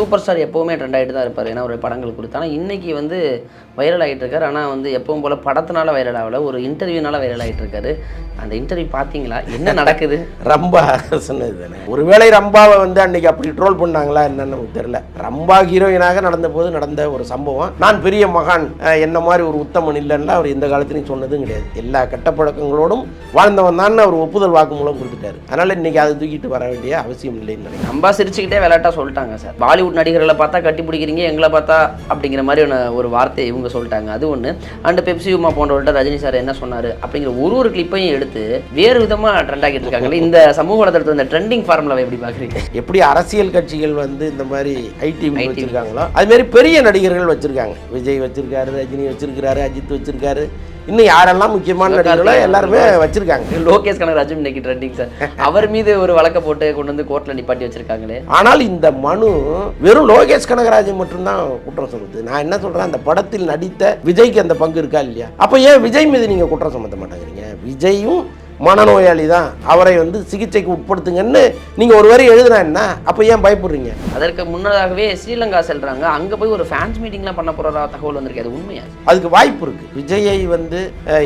Super star எப்போவுமே trend ஆகிட்டு தான் இருப்பார். ஏன்னா ஒரு படங்கள் கொடுத்து. ஆனால் இன்னைக்கு வந்து வைரல் ஆகிட்டு இருக்காரு. ஆனால் வந்து எப்பவும் போல் படத்தினால வைரல் ஆகல. ஒரு இன்டர்வியூனால வைரல் ஆகிட்டு இருக்காரு. அந்த இன்டர்வியூ பார்த்தீங்களா? என்ன நடக்குது? ரம்பா சொன்னது தானே ஒருவேளை ரம்பாவை வந்து அன்னைக்கு அப்படி ட்ரோல் பண்ணாங்களா என்னன்னு நமக்கு தெரியல. ரம்பா ஹீரோயினாக நடந்த போது நடந்த ஒரு சம்பவம். நான் பெரிய மகான் என்ன மாதிரி ஒரு உத்தமன் இல்லைன்னா அவர் எந்த காலத்துலையும் சொன்னதும் கிடையாது. எல்லா கெட்ட பழக்கங்களோடும் வாழ்ந்தவன் தான் அவர் ஒப்புதல் வாக்குமூலம் கொடுத்துட்டாரு அதனால இன்னைக்கு அதை தூக்கிட்டு வர வேண்டிய அவசியம் இல்லைன்னு நினைக்கிறேன். நம்பா சிரிச்சுக்கிட்டே விளையாட்டா சொல்லிட்டாங்க சார். பாலிவுட் நடிகர்களை பார்த்தா கட்டி பிடிக்கிறீங்க எங்களை பார்த்தா அப்படிங்கிற மாதிரி ஒன்று ஒரு வார்த்தை இவங்க சொல்லிட்டாங்க. அது ஒன்று அண்ட் பெப்சி உமா போன்றவர்கிட்ட ரஜினி சார் என்ன சொன்னார் அப்படிங்கிற ஒரு ஒரு கிளிப்பையும் எடுத்து வேறு விதமாக ட்ரெண்ட் ஆகிட்டு இருக்காங்களே இந்த சமூக வலைதளத்தில் இந்த ட்ரெண்டிங் ஃபார்முலாவை எப்படி பார்க்குறீங்க? எப்படி அரசியல் கட்சிகள் வந்து இந்த மாதிரி ஐடி வச்சிருக்காங்களோ அது மாதிரி பெரிய நடிகர்கள் வச்சிருக்காங்க. விஜய் வச்சிருக்காரு ரஜினி வச்சிருக்காரு அஜித் வச்சிருக்காரு. இன்னும் யாரெல்லாம் முக்கியமான நடிகர்களோ எல்லாருமே வச்சிருக்காங்க. லோகேஷ் கனகராஜும் இன்னைக்கு ட்ரெண்டிங் சார் அவர் மீது ஒரு வழக்கை போட்டு கொண்டு வந்து கோர்ட்டில் நிப்பாட்டி வச்சிருக்காங்களே. ஆனால் இந்த மனு வெறும் லோகேஷ் கனகராஜன் மட்டும்தான் குற்றம் சொல்லுது நான் என்ன சொல்றேன்? அந்த படத்தில் நடித்த விஜய்க்கு அந்த பங்கு இருக்கா இல்லையா? அப்போ ஏன் விஜய் மீது நீங்க குற்றம் சுமத்த மாட்டேங்கிறீங்க? விஜயும் மனநோயாளி தான் அவரை வந்து சிகிச்சைக்கு உட்படுத்துங்கன்னு நீங்க ஒரு வரி எழுதுனா அப்போ ஏன் பயப்படுறீங்க? அதற்கு முன்னதாகவே ஸ்ரீலங்கா செல்றாங்க. அங்க போய் ஒரு ஃபேன்ஸ் மீட்டிங்லாம் பண்ண போறதா தகவல் வந்திருக்கு. அது உண்மையா? அதுக்கு வாய்ப்பு இருக்கு. விஜயை வந்து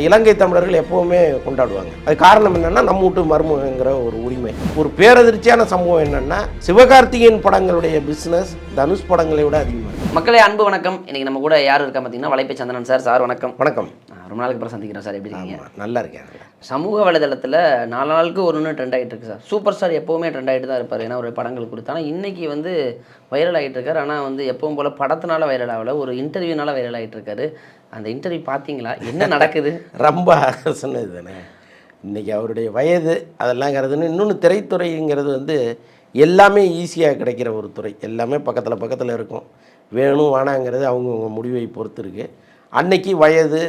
இலங்கை தமிழர்கள் எப்பவுமே கொண்டாடுவாங்க. அது காரணம் என்னன்னா நம்ம வீட்டு மருமகங்கிற ஒரு உரிமை. ஒரு பேரதிர்ச்சியான சம்பவம் என்னன்னா சிவகார்த்திகேயன் படங்களுடைய பிசினஸ் தனுஷ் படங்களை விட அதிகமாக மக்களே அன்பு வணக்கம். இன்னைக்கு நம்ம கூட யார் இருக்கா பார்த்தீங்கன்னா வலைப்பை சந்தனன் சார். சார் வணக்கம். வணக்கம். ரொம்ப நாளுக்கு அப்புறம் சந்திக்கிறோம் சார். எப்படி இருக்கீங்க? நல்லா இருக்கேன். சமூக வலைதளத்தில் நாலு நாளுக்கு ஒரு ஒன்று ட்ரெண்ட் ஆகிட்டு இருக்கு சார். சூப்பர் ஸ்டார் எப்போவுமே ட்ரெண்ட் ஆகிட்டு தான் இருப்பார். ஏன்னா ஒரு படங்கள் கொடுத்து. ஆனால் இன்னைக்கு வந்து வைரல் ஆகிட்டு இருக்காரு. ஆனால் வந்து எப்பவும் போல் படத்தினால வைரல் ஆகல. ஒரு இன்டர்வியூனால வைரல் ஆகிட்டு இருக்காரு. அந்த இன்டர்வியூ பார்த்தீங்களா என்ன நடக்குது? ரொம்ப சொன்னது தானே. இன்னைக்கு அவருடைய வயது அதெல்லாம்ங்கிறதுன்னு இன்னொன்று திரைத்துறைங்கிறது வந்து எல்லாமே ஈஸியாக கிடைக்கிற ஒரு துறை. எல்லாமே பக்கத்தில் பக்கத்தில் இருக்கும். வேணும் வேணாங்கிறது அவங்கவுங்க முடிவை பொறுத்து இருக்கு. அன்னைக்கு வயது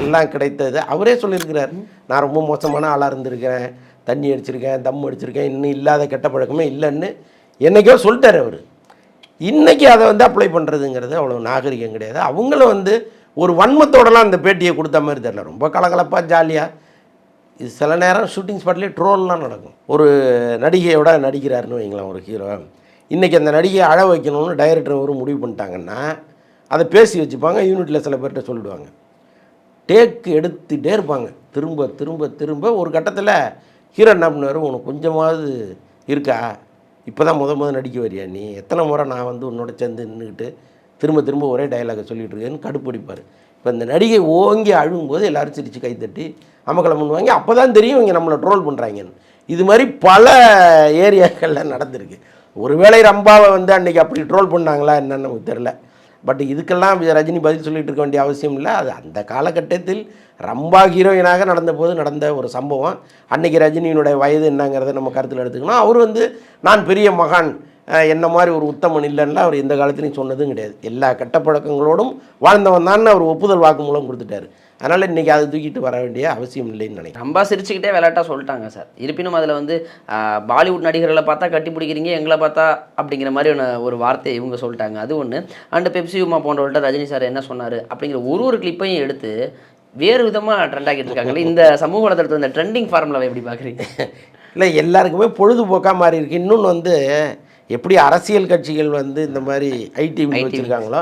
எல்லாம் கிடைத்தது. அவரே சொல்லியிருக்கிறார் நான் ரொம்ப மோசமான ஆளாக இருந்திருக்கிறேன். தண்ணி அடிச்சிருக்கேன் தம் அடிச்சிருக்கேன். இன்னும் இல்லாத கெட்ட பழக்கமே இல்லைன்னு என்னைக்கோ சொல்லிட்டார் அவர். இன்றைக்கி அதை வந்து அப்ளை பண்ணுறதுங்கிறது அவ்வளோ நாகரிகம் கிடையாது. அவங்கள வந்து ஒரு வன்மத்தோடலாம் அந்த பேட்டியை கொடுத்த மாதிரி தெரில ரொம்ப கலகலப்பாக ஜாலியாக இது சில நேரம் ஷூட்டிங் ஸ்பாட்லேயே ட்ரோல்லாம் நடக்கும். ஒரு நடிகையோட நடிக்கிறாருன்னு வைங்களேன் ஒரு ஹீரோ இன்றைக்கி அந்த நடிகையை அழ வைக்கணும்னு டைரக்டர் ஒரு முடிவு பண்ணிட்டாங்கன்னா அதை பேசி வச்சுப்பாங்க. யூனிட்டில் சில பேர்கிட்ட சொல்லிடுவாங்க. டேக்கு எடுத்துகிட்டே இருப்பாங்க. திரும்ப திரும்ப திரும்ப ஒரு கட்டத்தில் ஹீரோ என்ன பண்ணுவார்? உனக்கு கொஞ்சமாவது இருக்கா? இப்போ தான் முத முத நடிக்க வரியா நீ? எத்தனை முறை நான் வந்து உன்னோட சேர்ந்து நின்றுக்கிட்டு திரும்ப திரும்ப ஒரே டைலாகை சொல்லிகிட்டு இருக்கேன்னு கடுப்பிடிப்பார். இப்போ இந்த நடிகை ஓங்கி அழுகும்போது எல்லோரும் சிரித்து கைத்தட்டி அமக்கலம் பண்ணுவாங்க. அப்போ தான் தெரியும் இங்கே நம்மளை ட்ரோல் பண்ணுறாங்கன்னு இது மாதிரி பல ஏரியாக்களில் நடந்திருக்கு. ஒருவேளை ரம்பாவை வந்து அன்றைக்கி அப்படி ட்ரோல் பண்ணாங்களா என்னன்னு நமக்கு தெரில பட் இதுக்கெல்லாம் ரஜினி பதில் சொல்லிட்டு இருக்க வேண்டிய அவசியம் இல்லை. அது அந்த காலகட்டத்தில் ரம்பா ஹீரோயினாக நடந்தபோது நடந்த ஒரு சம்பவம். அன்னைக்கு ரஜினியினுடைய வயது என்னங்கிறத நம்ம கருத்தில் எடுத்துக்கணும். அவர் வந்து நான் பெரிய மகான். என்ன மாதிரி ஒரு உத்தமன் இல்லைன்னா அவர் எந்த காலத்துலையும் சொன்னதும் கிடையாது. எல்லா கெட்ட பழக்கங்களோடும் வாழ்ந்தவன் தான் அவர் ஒப்புதல் வாக்குமூலம் கொடுத்துட்டாரு. அதனால் இன்றைக்கி அதை தூக்கிட்டு வர வேண்டிய அவசியம் இல்லைன்னு நினைக்கிறேன். ரொம்ப சிரிச்சுக்கிட்டே விளையாட்டா சொல்லிட்டாங்க சார். இருப்பினும் அதில் வந்து பாலிவுட் நடிகர்களை பார்த்தா கட்டி பிடிக்கிறீங்க எங்களை பார்த்தா அப்படிங்கிற மாதிரி ஒன்று ஒரு வார்த்தை இவங்க சொல்லிட்டாங்க. அது ஒன்று அண்ட் பெப்சி உமா போன்றவர்கிட்ட ரஜினி சார் என்ன சொன்னார் அப்படிங்கிற ஒரு ஒரு கிளிப்பையும் எடுத்து வேறு விதமாக ட்ரெண்ட் ஆகிட்டு இருக்காங்களே இந்த சமூக வலைதளத்தில் இந்த ட்ரெண்டிங் ஃபார்முலாவை எப்படி பார்க்குறீங்க? இல்லை எல்லாருக்குமே பொழுதுபோக்காக மாறி இருக்கு. இன்னொன்று வந்து எப்படி அரசியல் கட்சிகள் வந்து இந்த மாதிரி ஐடி வச்சுருக்காங்களோ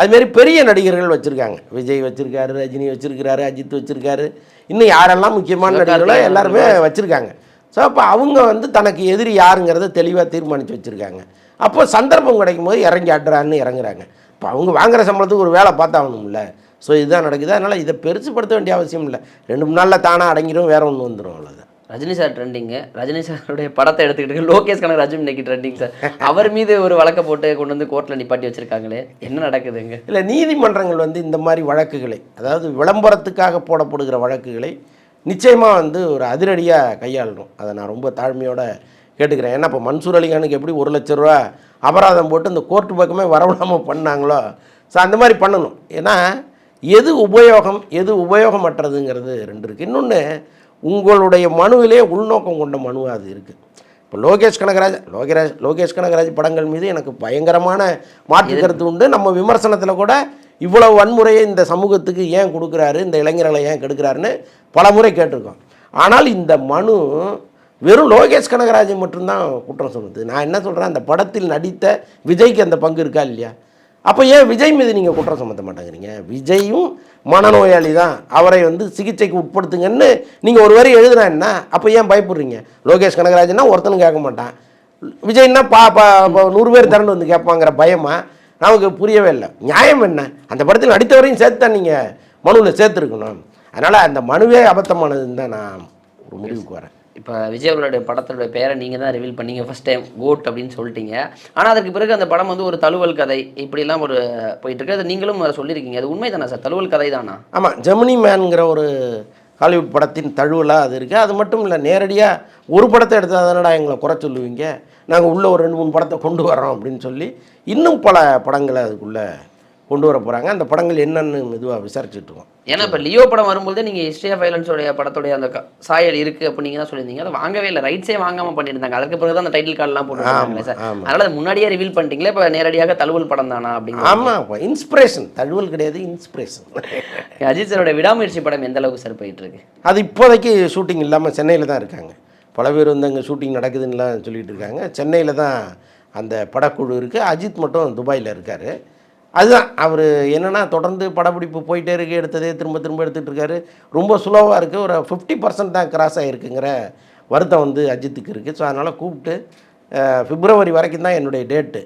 அதுமாரி பெரிய நடிகர்கள் வச்சுருக்காங்க. விஜய் வச்சுருக்காரு ரஜினி வச்சுருக்கிறாரு அஜித் வச்சுருக்காரு. இன்னும் யாரெல்லாம் முக்கியமான நடிகர்களோ எல்லாருமே வச்சுருக்காங்க. ஸோ அப்போ அவங்க வந்து தனக்கு எதிரி யாருங்கிறத தெளிவாக தீர்மானித்து வச்சுருக்காங்க. அப்போ சந்தர்ப்பம் கிடைக்கும் போது இறங்கி ஆடுறான்னு இறங்குறாங்க. இப்போ அவங்க வாங்குற சம்பளத்துக்கு ஒரு வேலை பார்த்தாகணும்ல ஸோ இதுதான் நடக்குது. அதனால் இதை பெருசுப்படுத்த வேண்டிய அவசியம் இல்லை. ரெண்டு மூணு நாளில் தானாக அடங்கிடும் வேற ஒன்று வந்துடும் அவ்வளோதான் ரஜினி சார் ட்ரெண்டிங்கு ரஜினி சாருடைய படத்தை எடுத்துக்கிட்டு லோகேஷ் கனகராஜும் இன்னைக்கு ட்ரெண்டிங் சார். அவர் மீது ஒரு வழக்கை போட்டு கொண்டு வந்து கோர்ட்டில் நிப்பாட்டி வச்சுருக்காங்களே என்ன நடக்குதுங்க இல்லை நீதிமன்றங்கள் வந்து இந்த மாதிரி வழக்குகளை அதாவது விளம்பரத்துக்காக போடப்படுகிற வழக்குகளை நிச்சயமாக வந்து ஒரு அதிரடியாக கையாளணும். அதை நான் ரொம்ப தாழ்மையோட கேட்டுக்கிறேன். ஏன்னா இப்போ மன்சூர் அலிகானுக்கு எப்படி ஒரு லட்ச ரூபா அபராதம் போட்டு இந்த கோர்ட்டு பக்கமே வரவிடாமல் பண்ணாங்களோ? ஸோ அந்த மாதிரி பண்ணணும். ஏன்னா எது உபயோகம் எது உபயோகமற்றதுங்கிறது ரெண்டு இருக்குது இன்னொன்று உங்களுடைய மனுவிலே உள்நோக்கம் கொண்ட மனு அது இருக்குது இப்போ லோகேஷ் கனகராஜ் லோகராஜ் லோகேஷ் கனகராஜ் படங்கள் மீது எனக்கு பயங்கரமான மாற்று கருத்து உண்டு. நம்ம விமர்சனத்தில் கூட இவ்வளவு வன்முறையை இந்த சமூகத்துக்கு ஏன் கொடுக்குறாரு இந்த இளைஞர்களை ஏன் கெடுக்கிறாருன்னு பல முறை கேட்டிருக்கோம். ஆனால் இந்த மனு வெறும் லோகேஷ் கனகராஜன் மட்டும்தான் குற்றம் சொல்லுது நான் என்ன சொல்கிறேன் அந்த படத்தில் நடித்த விஜய்க்கு அந்த பங்கு இருக்கா இல்லையா? அப்போ ஏன் விஜய் மீது நீங்கள் குற்றம் சுமத்த மாட்டேங்கிறீங்க? விஜயும் மனநோயாளி தான் அவரை வந்து சிகிச்சைக்கு உட்படுத்துங்கன்னு நீங்கள் ஒரு வரி எழுதுனா என்ன? அப்போ ஏன் பயப்படுறீங்க? லோகேஷ் கனகராஜன்னா ஒருத்தனும் கேட்க மாட்டான். விஜய்னா பா பா நூறு பேர் திறந்து வந்து கேட்பாங்கிற பயமா? நமக்கு புரியவே இல்லை. நியாயம் என்ன? அந்த படத்தில் நடித்தவரையும் சேர்த்து தான் நீங்கள் மனுவில் சேர்த்துருக்கணும். அதனால் அந்த மனுவே அபத்தமானதுன்னு தான் நான் ஒரு முடிவுக்கு வரேன். இப்போ விஜய் அவர்களுடைய பேரை நீங்கள் தான் ரிவீல் பண்ணீங்க ஃபஸ்ட் டைம் கோட் அப்படின்னு சொல்லிட்டீங்க. ஆனால் அதற்கு பிறகு அந்த படம் வந்து ஒரு தழுவல் கதை இப்படிலாம் ஒரு போயிட்டு இருக்கு. அது நீங்களும் சொல்லியிருக்கீங்க. அது உண்மை தானே சார்? தழுவல் கதை தானா ஆமாம் ஜெமினி மேன்கிற ஒரு ஹாலிவுட் படத்தின் தழுவலாக அது இருக்குது அது மட்டும் இல்லை நேரடியாக ஒரு படத்தை எடுத்தால் தானடா எங்களை குறை சொல்லுவீங்க? நாங்கள் உள்ளே ஒரு ரெண்டு மூணு படத்தை கொண்டு வரோம் அப்படின்னு சொல்லி இன்னும் பல படங்களை அதுக்குள்ளே கொண்டு வர போகிறாங்க அந்த படங்கள் என்னென்னு மெதுவாக விசாரிச்சுட்டு இருக்கோம் ஏன்னா இப்போ லியோ படம் வரும்போது நீங்கள் ஹிஸ்ட்ரி ஆஃப் வைலன்ஸோடைய படத்துடைய அந்த சாயல் இருக்குது அப்போ நீங்கள் தான் சொல்லியிருந்தீங்க. அதை வாங்கவே இல்லை. ரைட்ஸே வாங்காமல் பண்ணியிருந்தாங்க. அதுக்கு பிறகு தான் அந்த டைட்டில் கார்டெலாம் போட்டுருக்காங்களே சார். அதனால் அது முன்னாடியே ரிவீல் பண்ணிட்டீங்களே? இப்போ நேரடியாக தழுவல் படம் தானா அப்படிங்கிற ஆமாம் இன்ஸ்பிரேஷன் தழுவல் கிடையாது இன்ஸ்பிரேஷன் அஜித் சாரோட விடாமுயற்சி படம் எந்த அளவுக்கு சார் போயிட்டு இருக்கு அது இப்போதைக்கு ஷூட்டிங் இல்லாமல் சென்னையில் தான் இருக்காங்க. பல பேர் வந்து அங்கே ஷூட்டிங் நடக்குதுன்னுலாம் சொல்லிட்டு இருக்காங்க சென்னையில் தான் அந்த படக்குழு இருக்குது அஜித் மட்டும் துபாயில் இருக்கார். அதுதான். அவர் என்னென்னா தொடர்ந்து படப்பிடிப்பு போயிட்டே இருக்கு எடுத்ததே திரும்ப திரும்ப எடுத்துகிட்டு இருக்காரு. ரொம்ப ஸ்லோவாக இருக்குது ஒரு ஃபிஃப்டி பர்சன்ட் தான் கிராஸ் ஆகிருக்குங்கிற வருத்தம் வந்து அஜித்துக்கு இருக்குது ஸோ அதனால் கூப்பிட்டு பிப்ரவரி வரைக்கும் தான் என்னுடைய டேட்டு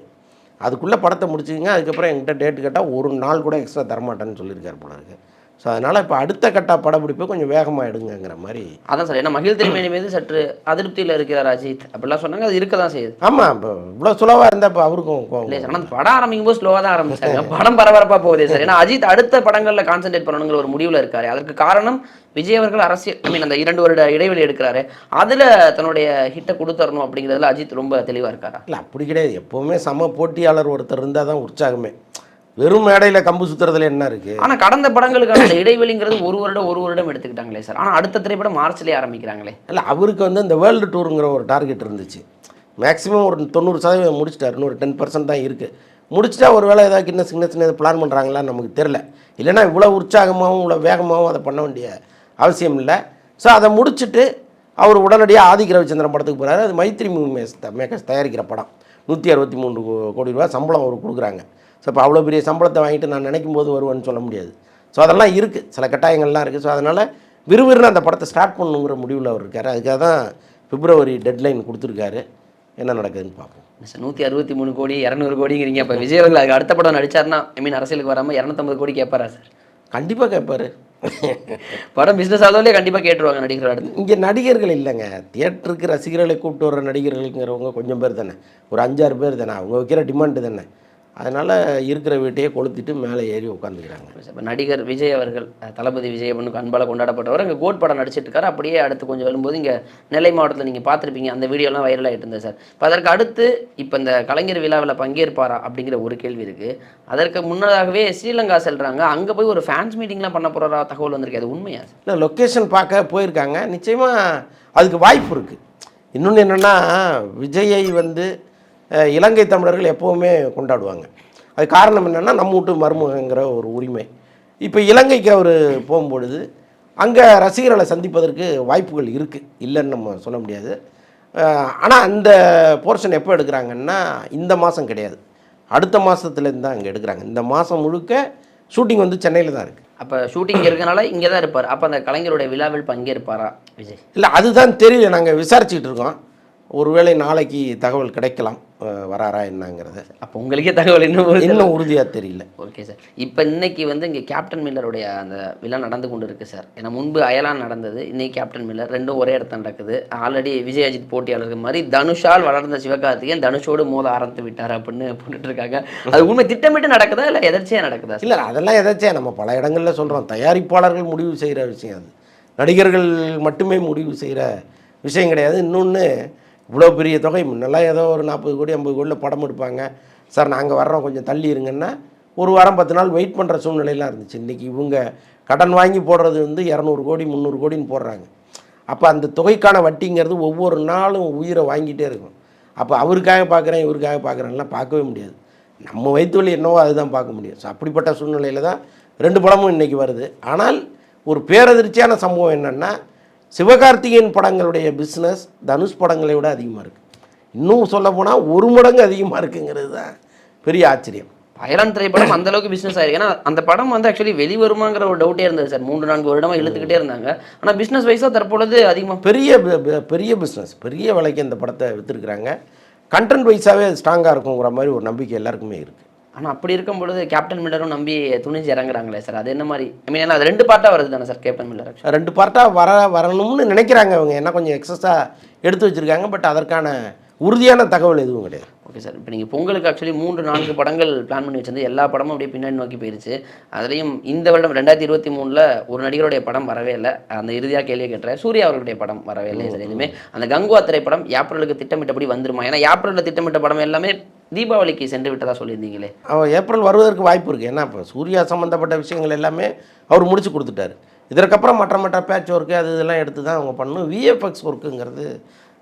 அதுக்குள்ளே படத்தை முடிச்சுக்கிங்க. அதுக்கப்புறம் என்கிட்ட டேட் கேட்டால் ஒரு நாள் கூட எக்ஸ்ட்ரா தரமாட்டேன்னு சொல்லியிருக்காரு போல இருக்குது ஸோ அதனால் இப்போ அடுத்த கட்ட படப்பிடிப்பு கொஞ்சம் வேகமாக எடுங்கங்கிற மாதிரி. அதான் சார் ஏன்னா மகிழ் திருமேனி மீது சற்று அதிருப்தியில் இருக்கிறார் அஜித். அப்படிலாம் சொன்னாங்க அது இருக்க தான் செய்யுது. ஆமாம் இப்போ இவ்வளோ சுலவாக இருந்தால் இப்போ அவருக்கும் இல்லையா சார் ஆனால் படம் ஆரம்பிக்கும் போது ஸ்லோவாக தான் ஆரம்பிச்சாங்க படம் பரபரப்பாக போகுதே சார். ஏன்னா அஜித் அடுத்த படங்களில் கான்சென்ட்ரேட் பண்ணணுங்கிற ஒரு முடிவில் இருக்காரு. அதற்கு காரணம் விஜய் அவர்கள் அரசியல் ஐ மீன் அந்த இரண்டு வருட இடைவெளி எடுக்கிறாரு. அதில் தன்னுடைய ஹிட்டை கொடுத்துடணும் அப்படிங்கிறதுல அஜித் ரொம்ப தெளிவாக இருக்காரா? இல்லை அப்படி கிடையாது. எப்போவுமே சம போட்டியாளர் ஒருத்தர் இருந்தால் தான் உற்சாகமே. வெறும் மேடையில் கம்பு சுற்றுறதுல என்ன இருக்குது ஆனால் கடந்த படங்களுக்கான அந்த இடைவெளிங்கிறது ஒரு வருடம் ஒரு வருடம் எடுத்துக்கிட்டாங்களே சார். ஆனால் அடுத்த திரைப்படம் மார்ச்லேயே ஆரம்பிக்கிறாங்களே. இல்லை அவருக்கு வந்து இந்த வேர்ல்டு டூருங்கிற ஒரு டார்கெட் இருந்துச்சு. மேக்ஸிமம் ஒரு தொண்ணூறு சதவீதம் முடிச்சிட்டாரு. இன்னொரு டென் பர்சன்ட் தான் இருக்குது முடிச்சிட்டா ஒரு வேளை ஏதாவது சின்ன சின்ன சின்ன பிளான் பண்ணுறாங்களான்னு நமக்கு தெரில இல்லைன்னா இவ்வளோ உற்சாகமாகவும் இவ்வளோ வேகமாகவும் அதை பண்ண வேண்டிய அவசியம் இல்லை. ஸோ அதை முடிச்சுட்டு அவர் உடனடியாக ஆதிக்க ரவிச்சந்திரன் படத்துக்கு போகிறாரு அது மைத்ரி மேக்கர்ஸ் தயாரிக்கிற படம். நூற்றி அறுபத்தி மூன்று கோடி ரூபா சம்பளம் அவர் கொடுக்குறாங்க. ஸோ இப்போ அவ்வளோ பெரிய சம்பளத்தை வாங்கிட்டு நான் நினைக்கும் போது வருவேன்னு சொல்ல முடியாது. ஸோ அதெல்லாம் இருக்குது சில கட்டாயங்கள்லாம் இருக்குது ஸோ அதனால் விறுவிறுன்னு அந்த படத்தை ஸ்டார்ட் பண்ணணுங்கிற முடிவில் அவர் இருக்கார். அதுக்காக தான் பிப்ரவரி டெட்லைன் கொடுத்துருக்காரு. என்ன நடக்குதுன்னு பார்ப்போம். நூற்றி அறுபத்தி மூணு கோடி இரநூறு கோடிங்கிறீங்க. அப்போ விஜய் அவர்கள் அதுக்கு அடுத்த படம் நடிச்சாருன்னா ஐ மீன் அரசியலுக்கு வராமல் இரநூத்தம்பது கோடி கேட்பாரா சார் கண்டிப்பாக கேட்பாரு. படம் பிஸ்னஸ் ஆகுதே கண்டிப்பாக கேட்டுருவாங்க நடிகர் அடுத்து. இங்கே நடிகர்கள் இல்லைங்க. தியேட்டருக்கு ரசிகர்களை கூப்பிட்டு வர நடிகர்களுங்கிறவங்க கொஞ்சம் பேர் தானே. ஒரு அஞ்சாறு பேர் தானே. அவங்க வைக்கிற டிமாண்டு தானே. அதனால் இருக்கிற வீட்டையே கொளுத்திட்டு மேலே ஏறி உட்காந்துக்கிறாங்க. இப்போ நடிகர் விஜய் அவர்கள் தளபதி விஜய் அப்படின்னு அன்பால் கொண்டாடப்பட்டவர் இங்கே கோட் படம் நடிச்சிட்டு இருக்காரு. அப்படியே அடுத்து கொஞ்சம் வரும்போது இங்கே நெல்லை மாவட்டத்தில் நீங்கள் பார்த்துருப்பீங்க அந்த வீடியோலாம் வைரல் ஆகிட்டு இருந்தது சார். இப்போ அதற்கு அடுத்து இப்போ இந்த கலைஞர் விழாவில் பங்கேற்பாரா அப்படிங்கிற ஒரு கேள்வி இருக்குது அதற்கு முன்னதாகவே ஸ்ரீலங்கா செல்றாங்க. அங்கே போய் ஒரு ஃபேன்ஸ் மீட்டிங்லாம் பண்ண போகிறா தகவல் வந்திருக்கு. அது உண்மையா சார்? இல்லை லொக்கேஷன் பார்க்க போயிருக்காங்க. நிச்சயமாக அதுக்கு வாய்ப்பு இருக்குது இன்னொன்று என்னென்னா விஜயை வந்து இலங்கை தமிழர்கள் எப்போவுமே கொண்டாடுவாங்க. அது காரணம் என்னென்னா நம்ம வீட்டு மருமகங்கிற ஒரு உரிமை. இப்போ இலங்கைக்கு அவர் போகும்பொழுது அங்கே ரசிகர்களை சந்திப்பதற்கு வாய்ப்புகள் இருக்குது இல்லைன்னு நம்ம சொல்ல முடியாது. ஆனால் அந்த போர்ஷன் எப்போ எடுக்கிறாங்கன்னா இந்த மாதம் கிடையாது. அடுத்த மாதத்துலேருந்து தான் அங்கே எடுக்கிறாங்க. இந்த மாதம் முழுக்க ஷூட்டிங் வந்து சென்னையில் தான் இருக்குது அப்போ ஷூட்டிங் இருக்கனால இங்கே தான் இருப்பார். அப்போ அந்த கலைஞருடைய விழாவில் பங்கேற்பாரா விஜய்? இல்லை அதுதான் தெரியல. நாங்கள் விசாரிச்சுக்கிட்டு இருக்கோம். ஒருவேளை நாளைக்கு தகவல் கிடைக்கலாம் வராரா என்னங்கிறது. அப்போ உங்களுக்கே தகவல் இன்னும் இன்னும் உறுதியாக தெரியல. Okay sir. இப்போ இன்னைக்கு வந்து இங்கே கேப்டன் மில்லருடைய அந்த விழா நடந்து கொண்டு இருக்கு சார். ஏன்னா முன்பு அயலான் நடந்தது இன்னைக்கு கேப்டன் மில்லர் ரெண்டும் ஒரே இடத்துல நடக்குது. ஆல்ரெடி விஜய் அஜித் போட்டியாளர்கள் மாதிரி தனுஷால் வளர்ந்த சிவகார்த்திகேயன் தனுஷோடு மோத ஆரம்பித்து விட்டார் அப்படின்னு போட்டுட்டு இருக்காங்க. அது உண்மை திட்டமிட்டு நடக்குதா இல்லை எதர்ச்சியாக நடக்குதா இல்லை அதெல்லாம் எதாச்சும் நம்ம பல இடங்களில் சொல்கிறோம் தயாரிப்பாளர்கள் முடிவு செய்கிற விஷயம் அது. நடிகர்கள் மட்டுமே முடிவு செய்கிற விஷயம் கிடையாது. இன்னொன்று இவ்வளோ பெரிய தொகை முன்னெல்லாம் ஏதோ ஒரு நாற்பது கோடி ஐம்பது கோடியில் படம் எடுப்பாங்க. சார் நாங்கள் வர்றோம் கொஞ்சம் தள்ளி இருங்கன்னா ஒரு வாரம் பத்து நாள் வெயிட் பண்ணுற சூழ்நிலையெல்லாம் இருந்துச்சு. இன்றைக்கி இவங்க கடன் வாங்கி போடுறது வந்து இரநூறு கோடி முந்நூறு கோடின்னு போடுறாங்க. அப்போ அந்த தொகைக்கான வட்டிங்கிறது ஒவ்வொரு நாளும் உயிரை வாங்கிட்டே இருக்கும். அப்போ அவருக்காக பார்க்குறேன் இவருக்காக பார்க்குறேன்லாம் பார்க்கவே முடியாது. நம்ம வயிற்று வலி என்னவோ அதுதான் பார்க்க முடியும். ஸோ அப்படிப்பட்ட சூழ்நிலையில் தான் ரெண்டு படமும் இன்றைக்கி வருது. ஆனால் ஒரு பேரதிர்ச்சியான சம்பவம் என்னென்னா சிவகார்த்திகேயன் படங்களுடைய பிஸ்னஸ் தனுஷ் படங்களை விட அதிகமாக இருக்குது இன்னும் சொல்ல போனால் ஒரு மடங்கு அதிகமாக இருக்குங்கிறது தான் பெரிய ஆச்சரியம். அயலான் திரைப்படம் அந்த அளவுக்கு பிசினஸ் ஆயிருக்கு. ஏன்னா அந்த படம் வந்து ஆக்சுவலி வெளிவருமாங்கிற ஒரு டவுட்டே இருந்தது சார். மூன்று நான்கு வருடமா இழுத்துக்கிட்டே இருந்தாங்க. ஆனா பிசினஸ் வைஸா தற்பொழுது அதிகமா பெரிய பெரிய பிஸ்னஸ் பெரிய விலைக்கு அந்த படத்தை விற்றுருக்குறாங்க கண்டென்ட் வைஸாகவே ஸ்ட்ராங்காக இருக்குங்கிற மாதிரி ஒரு நம்பிக்கை எல்லாருக்குமே இருக்குது ஆனா அப்படி இருக்கும் பொழுது கேப்டன் மில்லரும் நம்பி துணிஞ்சு இறங்குறாங்களே சார் அது என்ன மாதிரி? ஐ மீன் அது ரெண்டு பார்ட்டா வருது தானே சார் கேப்டன் மில்லர்? ரெண்டு பார்ட்டாக வர வரணும்னு நினைக்கிறாங்க அவங்க என்ன கொஞ்சம் எக்ஸஸாக எடுத்து வச்சுருக்காங்க பட் அதற்கான உறுதியான தகவல் எதுவும் கிடையாது. ஓகே சார் இப்போ நீங்கள் பொங்கலுக்கு ஆக்சுவலி மூன்று நான்கு படங்கள் பிளான் பண்ணி வச்சிருந்து எல்லா படமும் அப்படியே பின்னாடி நோக்கி போயிருச்சு. அதுலேயும் இந்த வருடம் ரெண்டாயிரத்தி இருபத்தி மூணில் ஒரு நடிகருடைய படம் வரவே இல்லை. அந்த இறுதியாக கேள்வியை கேட்டுறேன் சூர்யா அவர்களுடைய படம் வரவே இல்லை சார் எதுவுமே. அந்த கங்குவா திரைப்படம் ஏப்ரலுக்கு திட்டமிட்டபடி வந்துருமா? ஏன்னா ஏப்ரலில் திட்டமிட்ட படம் எல்லாமே தீபாவளிக்கு சென்று விட்டதாக சொல்லியிருந்தீங்களே? அவன் ஏப்ரல் வருவதற்கு வாய்ப்பு இருக்குது ஏன்னா இப்போ சூர்யா சம்மந்தப்பட்ட விஷயங்கள் எல்லாமே அவர் முடிச்சு கொடுத்துட்டாரு. இதற்கப்புறம் மற்ற மற்ற பேட்ச் ஒர்க்கு அது இதெல்லாம் எடுத்து தான் அவங்க பண்ணணும். விஎஃப்எக்ஸ் ஒர்க்குங்கிறது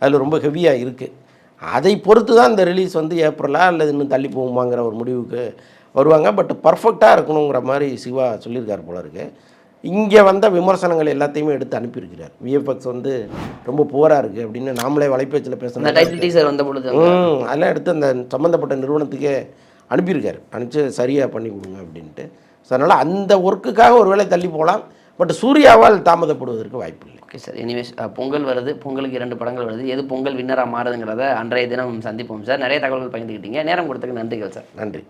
அதில் ரொம்ப ஹெவியாக இருக்குது அதை பொறுத்து தான் இந்த ரிலீஸ் வந்து ஏப்ரலா அல்லது இன்னும் தள்ளி போகுமாங்கிற ஒரு முடிவுக்கு வருவாங்க. பட் பர்ஃபெக்டாக இருக்கணுங்கிற மாதிரி சிவா சொல்லியிருக்கார் போல இருக்குது இங்கே வந்த விமர்சனங்கள் எல்லாத்தையுமே எடுத்து அனுப்பியிருக்கிறார். விஎஃப்எக்ஸ் வந்து ரொம்ப புவராக இருக்குது அப்படின்னு நாமளே வலைபேச்சில் அந்த பேசணும் டைட்டில் டீசர் வந்த பொழுது ம் அதெல்லாம் எடுத்து அந்த சம்மந்தப்பட்ட நிறுவனத்துக்கே அனுப்பியிருக்காரு. அனுப்பிச்சு சரியாக பண்ணி கொடுங்க அப்படின்ட்டு. ஸோ அதனால் அந்த ஒர்க்குக்காக ஒரு வேளை தள்ளி போகலாம். பட் சூர்யாவால் தாமதப்படுவதற்கு வாய்ப்பு இல்லை. ஓகே சார் எனிவேஸ் பொங்கல் வருது. பொங்கலுக்கு இரண்டு படங்கள் வருது. எது பொங்கல் வின்னராக மாறுதுங்கிறத அன்றைய தினம் சந்திப்போம் சார் நிறைய தகவல்கள் பகிர்ந்துக்கிட்டீங்க நேரம் கொடுத்ததுக்கு நன்றிகள் சார் நன்றி.